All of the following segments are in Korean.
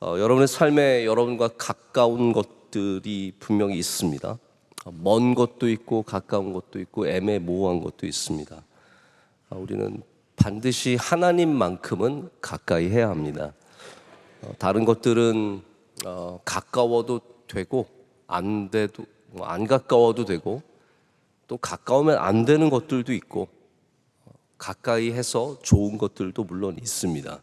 어, 여러분의 삶에 여러분과 가까운 것들이 분명히 있습니다. 어, 먼 것도 있고 가까운 것도 있고 애매모호한 것도 있습니다. 어, 우리는 반드시 하나님만큼은 가까이 해야 합니다. 어, 다른 것들은 어, 가까워도 되고 안 돼도 뭐안 가까워도 되고 또 가까우면 안 되는 것들도 있고 어, 가까이 해서 좋은 것들도 물론 있습니다.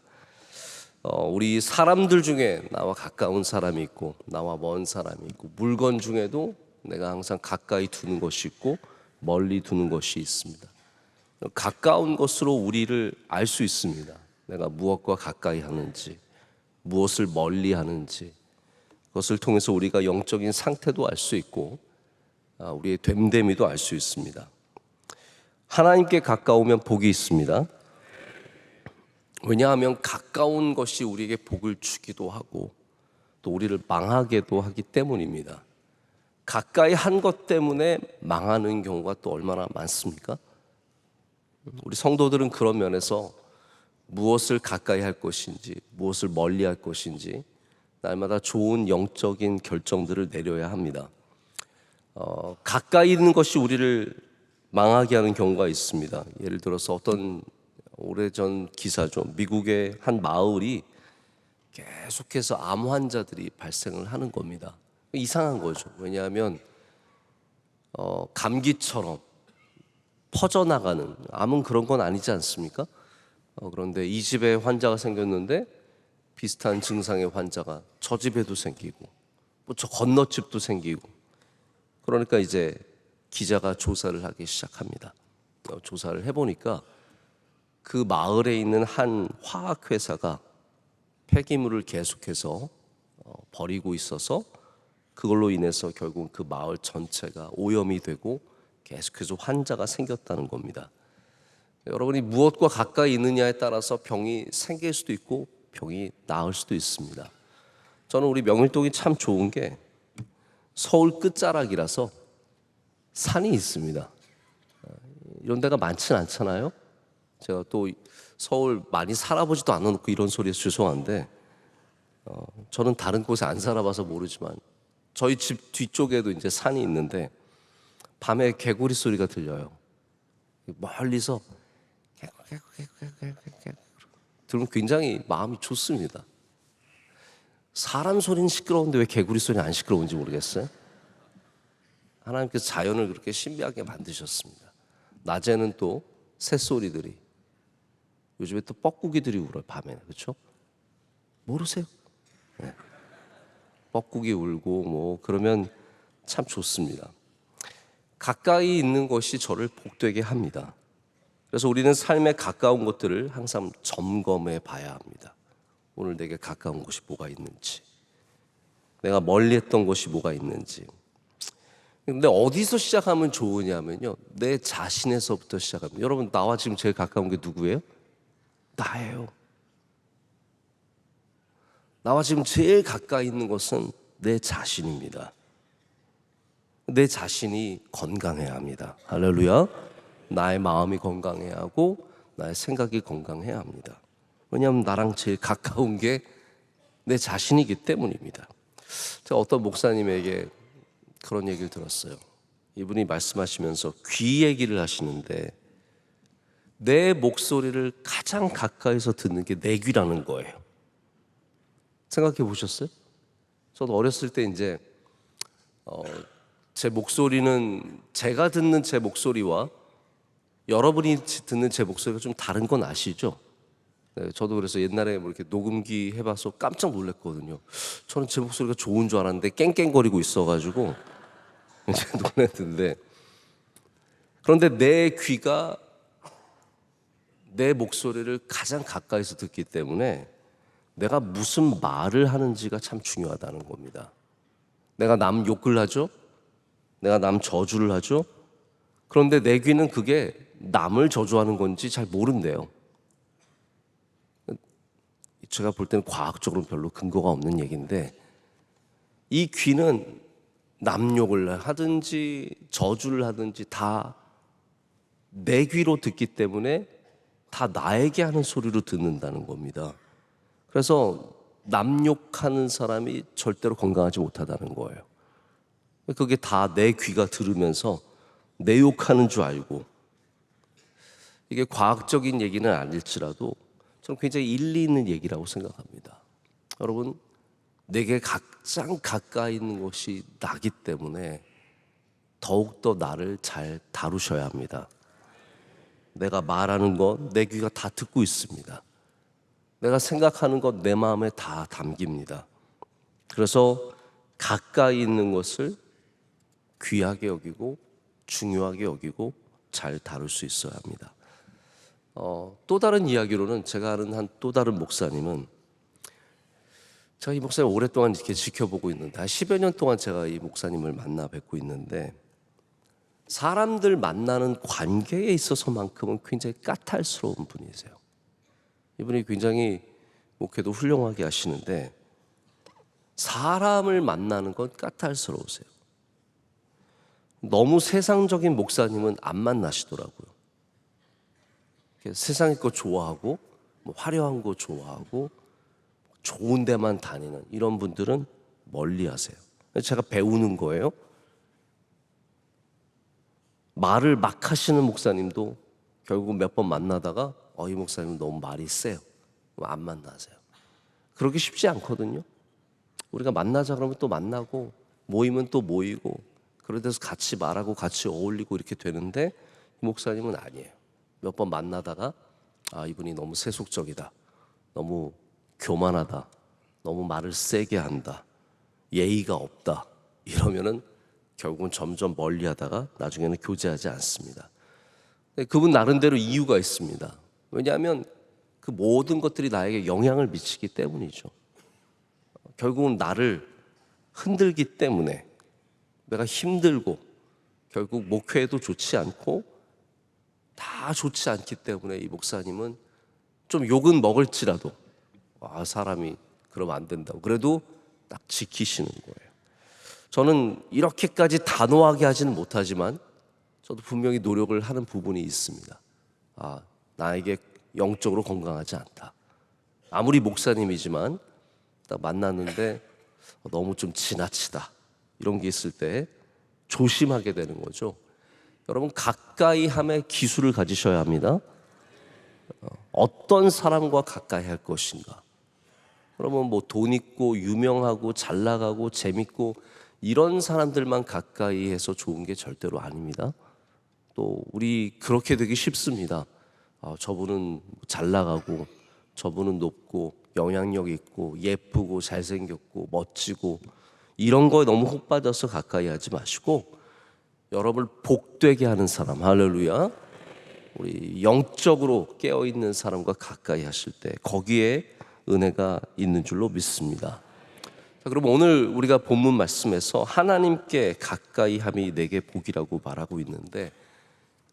어, 우리 사람들 중에 나와 가까운 사람이 있고 나와 먼 사람이 있고 물건 중에도 내가 항상 가까이 두는 것이 있고 멀리 두는 것이 있습니다. 가까운 것으로 우리를 알 수 있습니다. 내가 무엇과 가까이 하는지, 무엇을 멀리 하는지, 그것을 통해서 우리가 영적인 상태도 알 수 있고, 아, 우리의 됨됨이도 알 수 있습니다. 하나님께 가까우면 복이 있습니다. 왜냐하면 가까운 것이 우리에게 복을 주기도 하고 또 우리를 망하게도 하기 때문입니다. 가까이 한 것 때문에 망하는 경우가 또 얼마나 많습니까? 우리 성도들은 그런 면에서 무엇을 가까이 할 것인지, 무엇을 멀리 할 것인지 날마다 좋은 영적인 결정들을 내려야 합니다. 어, 가까이 있는 것이 우리를 망하게 하는 경우가 있습니다. 예를 들어서 어떤 오래전 기사죠. 미국의 한 마을이 계속해서 암 환자들이 발생을 하는 겁니다. 이상한 거죠. 왜냐하면 어, 감기처럼 퍼져나가는 암은 그런 건 아니지 않습니까? 어, 그런데 이 집에 환자가 생겼는데 비슷한 증상의 환자가 저 집에도 생기고 뭐 저 건너 집도 생기고 그러니까 이제 기자가 조사를 하기 시작합니다. 어, 조사를 해보니까 그 마을에 있는 한 화학 회사가 폐기물을 계속해서 어, 버리고 있어서 그걸로 인해서 결국 그 마을 전체가 오염이 되고 계속해서 환자가 생겼다는 겁니다. 여러분이 무엇과 가까이 있느냐에 따라서 병이 생길 수도 있고 병이 나을 수도 있습니다. 저는 우리 명일동이 참 좋은 게 서울 끝자락이라서 산이 있습니다. 이런 데가 많지는 않잖아요. 제가 또 서울 많이 살아보지도 않아놓고 이런 소리에서 죄송한데 어, 저는 다른 곳에 안 살아봐서 모르지만 저희 집 뒤쪽에도 이제 산이 있는데 밤에 개구리 소리가 들려요. 멀리서 들으면 굉장히 마음이 좋습니다. 사람 소리는 시끄러운데 왜 개구리 소리는 안 시끄러운지 모르겠어요. 하나님께서 자연을 그렇게 신비하게 만드셨습니다. 낮에는 또 새소리들이 요즘에 또 뻐꾸기들이 울어요 밤에는 그렇죠? 모르세요? 네. 뻐꾸기 울고 뭐 그러면 참 좋습니다. 가까이 있는 것이 저를 복되게 합니다. 그래서 우리는 삶에 가까운 것들을 항상 점검해 봐야 합니다. 오늘 내게 가까운 곳이 뭐가 있는지, 내가 멀리 했던 것이 뭐가 있는지. 근데 어디서 시작하면 좋으냐면요. 내 자신에서부터 시작합니다. 여러분, 나와 지금 제일 가까운 게 누구예요? 나예요. 나와 지금 제일 가까이 있는 것은 내 자신입니다. 내 자신이 건강해야 합니다. 할렐루야. 나의 마음이 건강해야 하고 나의 생각이 건강해야 합니다. 왜냐하면 나랑 제일 가까운 게 내 자신이기 때문입니다. 제가 어떤 목사님에게 그런 얘기를 들었어요. 이분이 말씀하시면서 귀 얘기를 하시는데 내 목소리를 가장 가까이서 듣는 게 내 귀라는 거예요. 생각해 보셨어요? 저도 어렸을 때 이제 어, 제 목소리는 제가 듣는 제 목소리와 여러분이 듣는 제 목소리가 좀 다른 건 아시죠? 네, 저도 그래서 옛날에 뭐 이렇게 녹음기 해봐서 깜짝 놀랐거든요. 저는 제 목소리가 좋은 줄 알았는데 깽깽거리고 있어가지고 이제 놀랐는데 그런데 내 귀가 내 목소리를 가장 가까이서 듣기 때문에 내가 무슨 말을 하는지가 참 중요하다는 겁니다. 내가 남 욕을 하죠? 내가 남 저주를 하죠? 그런데 내 귀는 그게 남을 저주하는 건지 잘 모른대요. 제가 볼 때는 과학적으로 별로 근거가 없는 얘기인데 이 귀는 남욕을 하든지 저주를 하든지 다 내 귀로 듣기 때문에 다 나에게 하는 소리로 듣는다는 겁니다. 그래서 남욕하는 사람이 절대로 건강하지 못하다는 거예요. 그게 다 내 귀가 들으면서 내 욕하는 줄 알고 이게 과학적인 얘기는 아닐지라도 저는 굉장히 일리 있는 얘기라고 생각합니다. 여러분, 내게 가장 가까이 있는 것이 나기 때문에 더욱더 나를 잘 다루셔야 합니다. 내가 말하는 것 내 귀가 다 듣고 있습니다. 내가 생각하는 것 내 마음에 다 담깁니다. 그래서 가까이 있는 것을 귀하게 여기고 중요하게 여기고 잘 다룰 수 있어야 합니다. 어, 또 다른 이야기로는 제가 아는 한 또 다른 목사님은 제가 이 목사님 오랫동안 이렇게 지켜보고 있는데 한 10여 년 동안 제가 이 목사님을 만나 뵙고 있는데 사람들 만나는 관계에 있어서만큼은 굉장히 까탈스러운 분이세요. 이분이 굉장히 목회도 훌륭하게 하시는데 사람을 만나는 건 까탈스러우세요. 너무 세상적인 목사님은 안 만나시더라고요. 세상의 거 좋아하고 뭐 화려한 거 좋아하고 좋은 데만 다니는 이런 분들은 멀리 하세요. 제가 배우는 거예요. 말을 막 하시는 목사님도 결국 몇 번 만나다가 어, 이 목사님 너무 말이 세요. 안 만나세요. 그러기 쉽지 않거든요. 우리가 만나자 그러면 또 만나고 모이면 또 모이고 그런 데서 같이 말하고 같이 어울리고 이렇게 되는데 이 목사님은 아니에요. 몇 번 만나다가 아 이분이 너무 세속적이다. 너무 교만하다. 너무 말을 세게 한다. 예의가 없다. 이러면은 결국은 점점 멀리 하다가 나중에는 교제하지 않습니다. 근데 그분 나름대로 이유가 있습니다. 왜냐하면 그 모든 것들이 나에게 영향을 미치기 때문이죠. 결국은 나를 흔들기 때문에 내가 힘들고 결국 목회에도 좋지 않고 다 좋지 않기 때문에 이 목사님은 좀 욕은 먹을지라도 아 사람이 그러면 안 된다고 그래도 딱 지키시는 거예요. 저는 이렇게까지 단호하게 하지는 못하지만 저도 분명히 노력을 하는 부분이 있습니다. 아 나에게 영적으로 건강하지 않다. 아무리 목사님이지만 딱 만났는데 너무 좀 지나치다 이런 게 있을 때 조심하게 되는 거죠. 여러분 가까이 함의 기술을 가지셔야 합니다. 어, 어떤 사람과 가까이 할 것인가. 그러면 뭐 돈 있고 유명하고 잘 나가고 재밌고 이런 사람들만 가까이 해서 좋은 게 절대로 아닙니다. 또 우리 그렇게 되기 쉽습니다. 아, 저분은 잘 나가고 저분은 높고 영향력 있고 예쁘고 잘생겼고 멋지고 이런 거에 너무 혹 빠져서 가까이 하지 마시고 여러분을 복되게 하는 사람 할렐루야 우리 영적으로 깨어 있는 사람과 가까이 하실 때 거기에 은혜가 있는 줄로 믿습니다. 자, 그럼 오늘 우리가 본문 말씀에서 하나님께 가까이 함이 내게 복이라고 말하고 있는데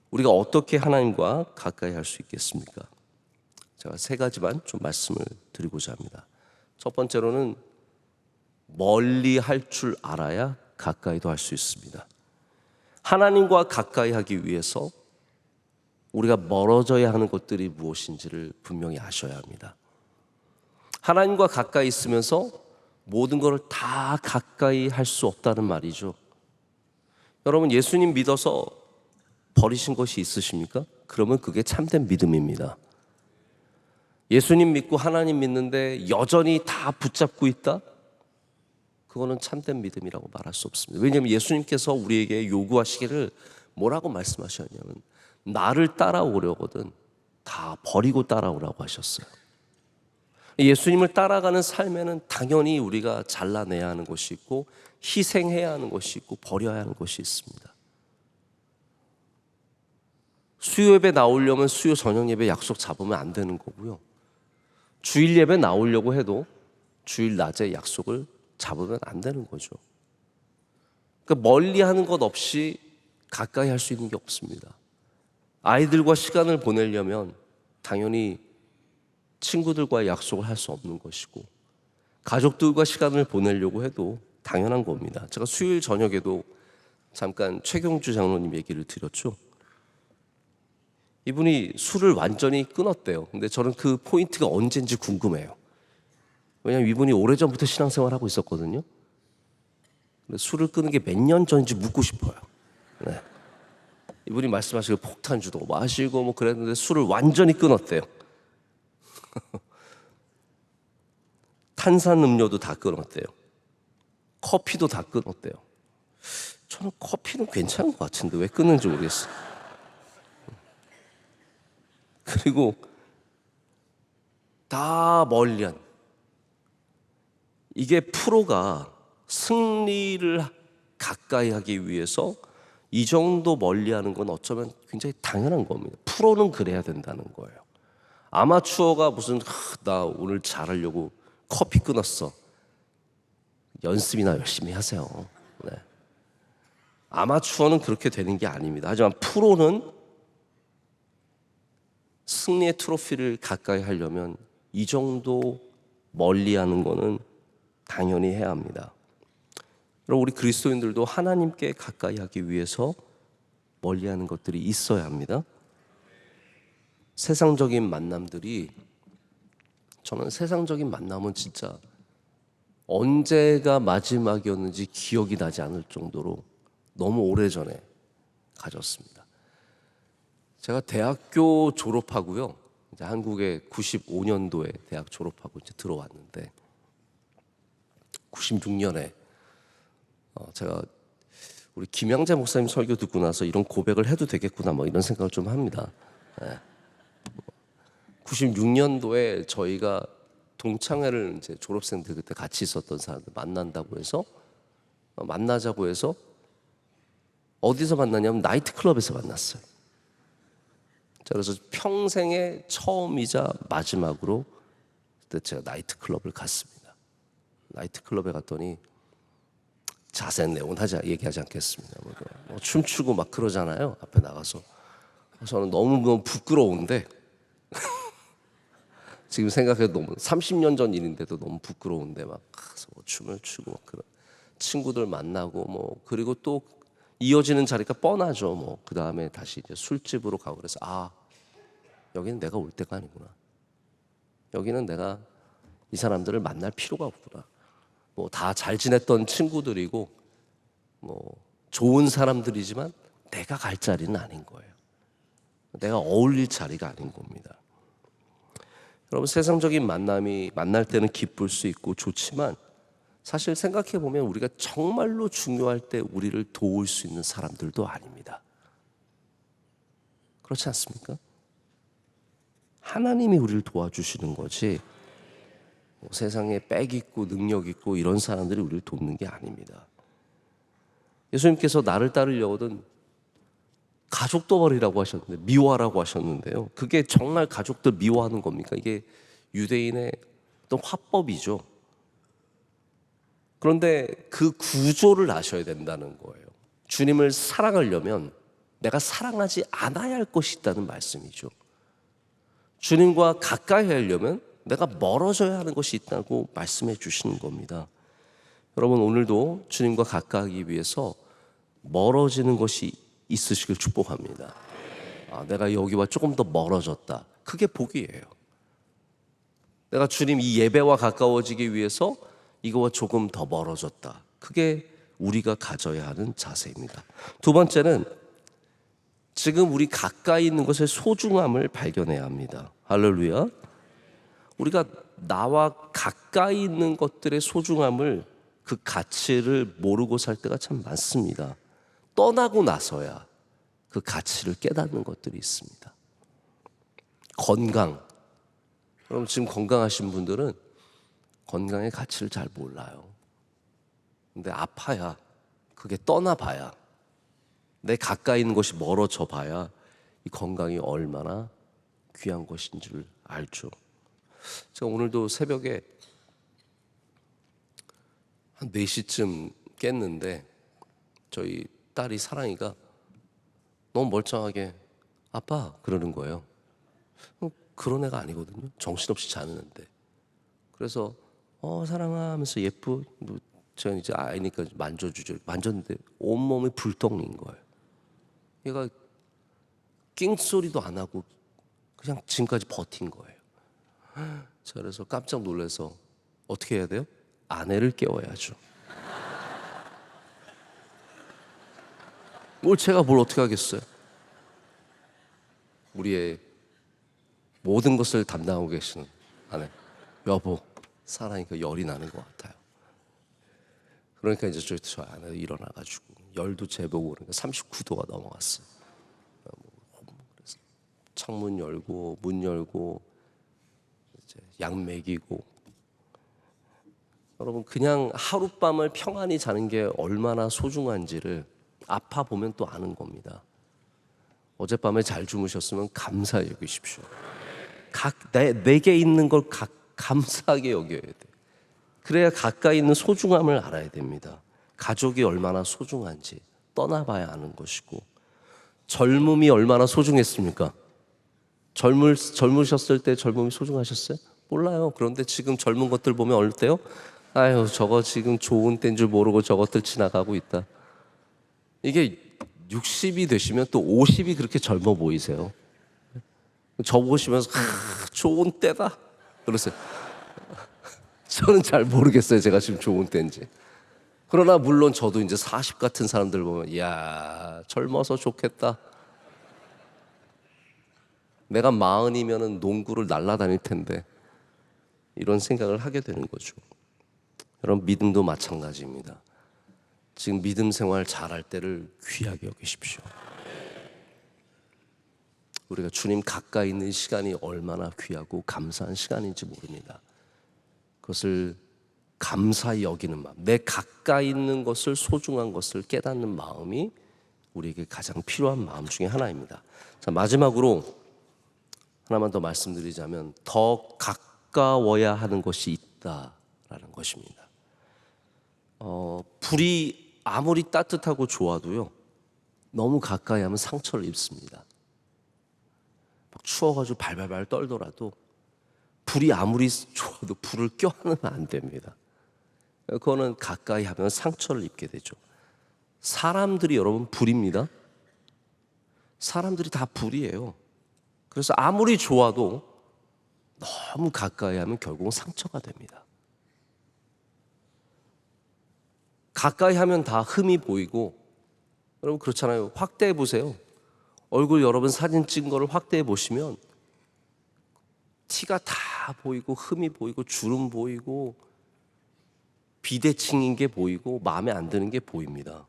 우리가 어떻게 하나님과 가까이 할 수 있겠습니까? 제가 세 가지만 좀 말씀을 드리고자 합니다. 첫 번째로는 멀리 할 줄 알아야 가까이도 할 수 있습니다. 하나님과 가까이 하기 위해서 우리가 멀어져야 하는 것들이 무엇인지를 분명히 아셔야 합니다. 하나님과 가까이 있으면서 모든 것을 다 가까이 할 수 없다는 말이죠. 여러분 예수님 믿어서 버리신 것이 있으십니까? 그러면 그게 참된 믿음입니다. 예수님 믿고 하나님 믿는데 여전히 다 붙잡고 있다? 그거는 참된 믿음이라고 말할 수 없습니다. 왜냐하면 예수님께서 우리에게 요구하시기를 뭐라고 말씀하셨냐면 나를 따라오려거든 다 버리고 따라오라고 하셨어요. 예수님을 따라가는 삶에는 당연히 우리가 잘라내야 하는 것이 있고 희생해야 하는 것이 있고 버려야 하는 것이 있습니다. 수요 예배 나오려면 수요 저녁 예배 약속 잡으면 안 되는 거고요. 주일 예배 나오려고 해도 주일 낮에 약속을 잡으면 안 되는 거죠. 그러니까 멀리 하는 것 없이 가까이 할 수 있는 게 없습니다. 아이들과 시간을 보내려면 당연히 친구들과의 약속을 할 수 없는 것이고 가족들과 시간을 보내려고 해도 당연한 겁니다. 제가 수요일 저녁에도 잠깐 최경주 장로님 얘기를 드렸죠. 이분이 술을 완전히 끊었대요. 근데 저는 그 포인트가 언제인지 궁금해요. 왜냐하면 이분이 오래전부터 신앙생활 하고 있었거든요. 근데 술을 끊은 게 몇 년 전인지 묻고 싶어요. 네. 이분이 말씀하시고 폭탄주도 마시고 뭐 그랬는데 술을 완전히 끊었대요. 탄산 음료도 다 끊었대요. 커피도 다 끊었대요. 저는 커피는 괜찮은 것 같은데 왜 끊는지 모르겠어요. 그리고 다 멀리한 이게 프로가 승리를 가까이 하기 위해서 이 정도 멀리 하는 건 어쩌면 굉장히 당연한 겁니다. 프로는 그래야 된다는 거예요. 아마추어가 무슨 하, 나 오늘 잘하려고 커피 끊었어. 연습이나 열심히 하세요. 네. 아마추어는 그렇게 되는 게 아닙니다. 하지만 프로는 승리의 트로피를 가까이 하려면 이 정도 멀리 하는 거는 당연히 해야 합니다. 여러분 우리 그리스도인들도 하나님께 가까이 하기 위해서 멀리 하는 것들이 있어야 합니다. 세상적인 만남들이 저는 세상적인 만남은 진짜 언제가 마지막이었는지 기억이 나지 않을 정도로 너무 오래전에 가졌습니다. 제가 대학교 졸업하고요. 이제 한국에 95년도에 대학 졸업하고 이제 들어왔는데 96년에 어, 제가 우리 김양재 목사님 설교 듣고 나서 이런 고백을 해도 되겠구나 뭐 이런 생각을 좀 합니다. 예. 96년도에 저희가 동창회를 이제 졸업생들 그때 같이 있었던 사람들 만난다고 해서 어, 만나자고 해서 어디서 만나냐면 나이트 클럽에서 만났어요. 자, 그래서 평생의 처음이자 마지막으로 그때 제가 나이트 클럽을 갔습니다. 나이트 클럽에 갔더니 자세한 내용은 하지 얘기하지 않겠습니다. 뭐, 뭐 춤추고 막 그러잖아요. 앞에 나가서 저는 너무 부끄러운데 지금 생각해도 너무 30년 전 일인데도 너무 부끄러운데 막 뭐 춤을 추고 막 그런 친구들 만나고 뭐 그리고 또 이어지는 자리가 뻔하죠. 뭐 그 다음에 다시 이제 술집으로 가고 그래서 아 여기는 내가 올 때가 아니구나. 여기는 내가 이 사람들을 만날 필요가 없구나. 뭐 다 잘 지냈던 친구들이고 뭐 좋은 사람들이지만 내가 갈 자리는 아닌 거예요. 내가 어울릴 자리가 아닌 겁니다. 여러분 세상적인 만남이 만날 때는 기쁠 수 있고 좋지만 사실 생각해 보면 우리가 정말로 중요할 때 우리를 도울 수 있는 사람들도 아닙니다. 그렇지 않습니까? 하나님이 우리를 도와주시는 거지 뭐 세상에 빽 있고 능력 있고 이런 사람들이 우리를 돕는 게 아닙니다. 예수님께서 나를 따르려거든 가족도 버리라고 하셨는데 미워하라고 하셨는데요. 그게 정말 가족들 미워하는 겁니까? 이게 유대인의 어떤 화법이죠. 그런데 그 구조를 아셔야 된다는 거예요. 주님을 사랑하려면 내가 사랑하지 않아야 할 것이 있다는 말씀이죠. 주님과 가까이 하려면 내가 멀어져야 하는 것이 있다고 말씀해 주시는 겁니다. 여러분 오늘도 주님과 가까이 하기 위해서 멀어지는 것이 있으시길 축복합니다. 아, 내가 여기와 조금 더 멀어졌다. 그게 복이에요. 내가 주님 이 예배와 가까워지기 위해서 이거와 조금 더 멀어졌다. 그게 우리가 가져야 하는 자세입니다. 두 번째는 지금 우리 가까이 있는 것의 소중함을 발견해야 합니다. 할렐루야. 우리가 나와 가까이 있는 것들의 소중함을 그 가치를 모르고 살 때가 참 많습니다. 떠나고 나서야 그 가치를 깨닫는 것들이 있습니다. 건강. 여러분 지금 건강하신 분들은 건강의 가치를 잘 몰라요. 근데 아파야 그게 떠나봐야 내 가까이 있는 것이 멀어져 봐야 이 건강이 얼마나 귀한 것인 줄 알죠. 제가 오늘도 새벽에 한 4시쯤 깼는데 저희 딸이 사랑이가 너무 멀쩡하게 아빠 그러는 거예요. 어, 그런 애가 아니거든요. 정신없이 자는 애인데. 그래서 어 사랑아 하면서 예쁘 뭐 제가 이제 아이니까 만져주죠. 만졌는데 온몸이 불덩인 거예요. 얘가 낑 소리도 안 하고 그냥 지금까지 버틴 거예요. 자, 그래서 깜짝 놀라서 어떻게 해야 돼요? 아내를 깨워야죠. 뭘 제가 뭘 어떻게 하겠어요? 우리의 모든 것을 담당하고 계시는 아내, 여보, 사랑이니까 열이 나는 것 같아요. 그러니까 이제 저, 저 아내가 일어나가지고 열도 재보고 그러니까 39도가 넘어갔어요. 그래서 창문 열고 문 열고 이제 약 먹이고 여러분 그냥 하룻밤을 평안히 자는 게 얼마나 소중한지를 아파 보면 또 아는 겁니다. 어젯밤에 잘 주무셨으면 감사히 여기십시오. 각 내, 내게 있는 걸 각, 감사하게 여겨야 돼. 그래야 가까이 있는 소중함을 알아야 됩니다. 가족이 얼마나 소중한지 떠나봐야 아는 것이고 젊음이 얼마나 소중했습니까? 젊을 젊으셨을 때 젊음이 소중하셨어요? 몰라요. 그런데 지금 젊은 것들 보면 어때요? 아유 저거 지금 좋은 때인 줄 모르고 저것들 지나가고 있다. 이게 60이 되시면 또 50이 그렇게 젊어 보이세요. 저 보시면서 아, 좋은 때다. 그러세요. 저는 잘 모르겠어요. 제가 지금 좋은 때인지. 그러나 물론 저도 이제 40 같은 사람들 보면 이야 젊어서 좋겠다. 내가 마흔이면은 농구를 날라다닐 텐데 이런 생각을 하게 되는 거죠. 여러분 믿음도 마찬가지입니다. 지금 믿음 생활 잘할 때를 귀하게 여기십시오. 우리가 주님 가까이 있는 시간이 얼마나 귀하고 감사한 시간인지 모릅니다. 그것을 감사히 여기는 마음, 내 가까이 있는 것을 소중한 것을 깨닫는 마음이 우리에게 가장 필요한 마음 중에 하나입니다. 자, 마지막으로 하나만 더 말씀드리자면 더 가까워야 하는 것이 있다라는 것입니다. 어, 불이 아무리 따뜻하고 좋아도요, 너무 가까이 하면 상처를 입습니다. 막 추워가지고 발발발 떨더라도 불이 아무리 좋아도 불을 껴안으면 안 됩니다. 그거는 가까이 하면 상처를 입게 되죠. 사람들이 여러분 불입니다. 사람들이 다 불이에요. 그래서 아무리 좋아도 너무 가까이 하면 결국은 상처가 됩니다. 가까이 하면 다 흠이 보이고 여러분 그렇잖아요. 확대해 보세요. 얼굴 여러분 사진 찍은 거를 확대해 보시면 티가 다 보이고 흠이 보이고 주름 보이고 비대칭인 게 보이고 마음에 안 드는 게 보입니다.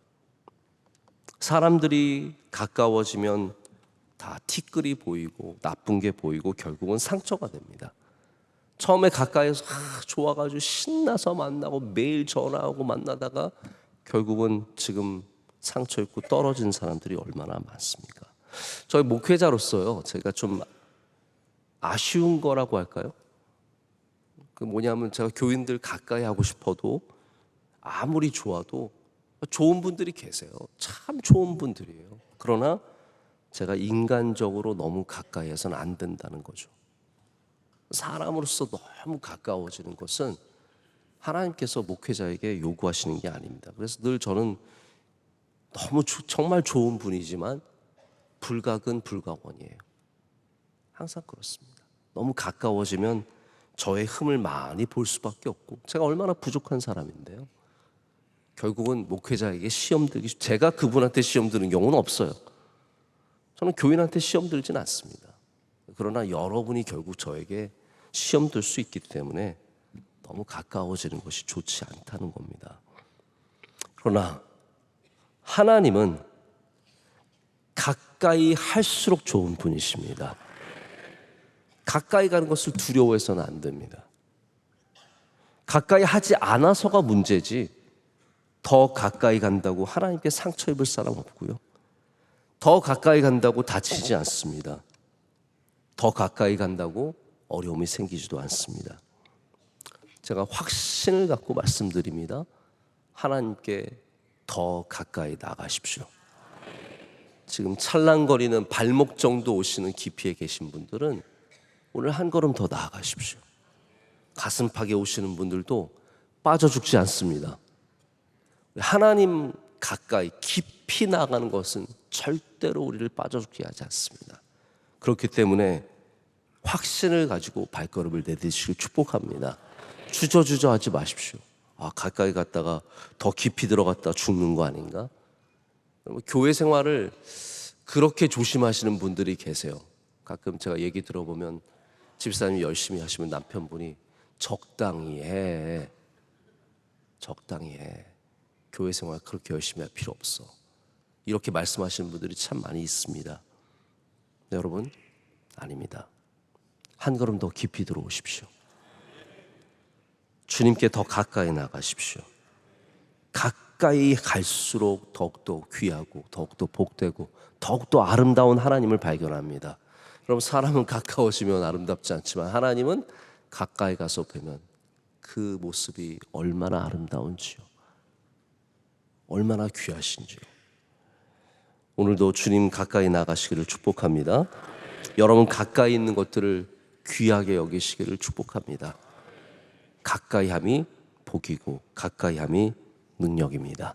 사람들이 가까워지면 다 티끌이 보이고 나쁜 게 보이고 결국은 상처가 됩니다. 처음에 가까이서 아, 좋아가지고 신나서 만나고 매일 전화하고 만나다가 결국은 지금 상처 입고 떨어진 사람들이 얼마나 많습니까? 저희 목회자로서요, 제가 좀 아쉬운 거라고 할까요? 그 뭐냐면 제가 교인들 가까이 하고 싶어도 아무리 좋아도 좋은 분들이 계세요. 참 좋은 분들이에요. 그러나 제가 인간적으로 너무 가까이 해서는 안 된다는 거죠. 사람으로서 너무 가까워지는 것은 하나님께서 목회자에게 요구하시는 게 아닙니다. 그래서 늘 저는 너무 조- 정말 좋은 분이지만 불각은 불가원이에요. 항상 그렇습니다. 너무 가까워지면 저의 흠을 많이 볼 수밖에 없고 제가 얼마나 부족한 사람인데요. 결국은 목회자에게 시험 들기 쉽- 제가 그분한테 시험 드는 경우는 없어요. 저는 교인한테 시험 들진 않습니다. 그러나 여러분이 결국 저에게 시험 들수 있기 때문에 너무 가까워지는 것이 좋지 않다는 겁니다. 그러나 하나님은 가까이 할수록 좋은 분이십니다. 가까이 가는 것을 두려워해서는 안 됩니다. 가까이 하지 않아서가 문제지 더 가까이 간다고 하나님께 상처 입을 사람 없고요. 더 가까이 간다고 다치지 않습니다. 더 가까이 간다고 어려움이 생기지도 않습니다. 제가 확신을 갖고 말씀드립니다. 하나님께 더 가까이 나가십시오. 지금 찰랑거리는 발목 정도 오시는 깊이에 계신 분들은 오늘 한 걸음 더 나아가십시오. 가슴팍에 오시는 분들도 빠져 죽지 않습니다. 하나님 가까이 깊이 나가는 것은 절대로 우리를 빠져 죽게 하지 않습니다. 그렇기 때문에 확신을 가지고 발걸음을 내딛으시길 축복합니다. 주저주저 하지 마십시오. 아, 가까이 갔다가 더 깊이 들어갔다 죽는 거 아닌가? 교회 생활을 그렇게 조심하시는 분들이 계세요. 가끔 제가 얘기 들어보면 집사님이 열심히 하시면 남편분이 적당히 해. 적당히 해. 교회 생활 그렇게 열심히 할 필요 없어. 이렇게 말씀하시는 분들이 참 많이 있습니다. 네, 여러분, 아닙니다. 한 걸음 더 깊이 들어오십시오. 주님께 더 가까이 나가십시오. 가까이 갈수록 더욱더 귀하고 더욱더 복되고 더욱더 아름다운 하나님을 발견합니다. 여러분 사람은 가까워지면 아름답지 않지만 하나님은 가까이 가서 보면 그 모습이 얼마나 아름다운지요. 얼마나 귀하신지요. 오늘도 주님 가까이 나가시기를 축복합니다. 여러분 가까이 있는 것들을 귀하게 여기시기를 축복합니다. 가까이함이 복이고 가까이함이 능력입니다.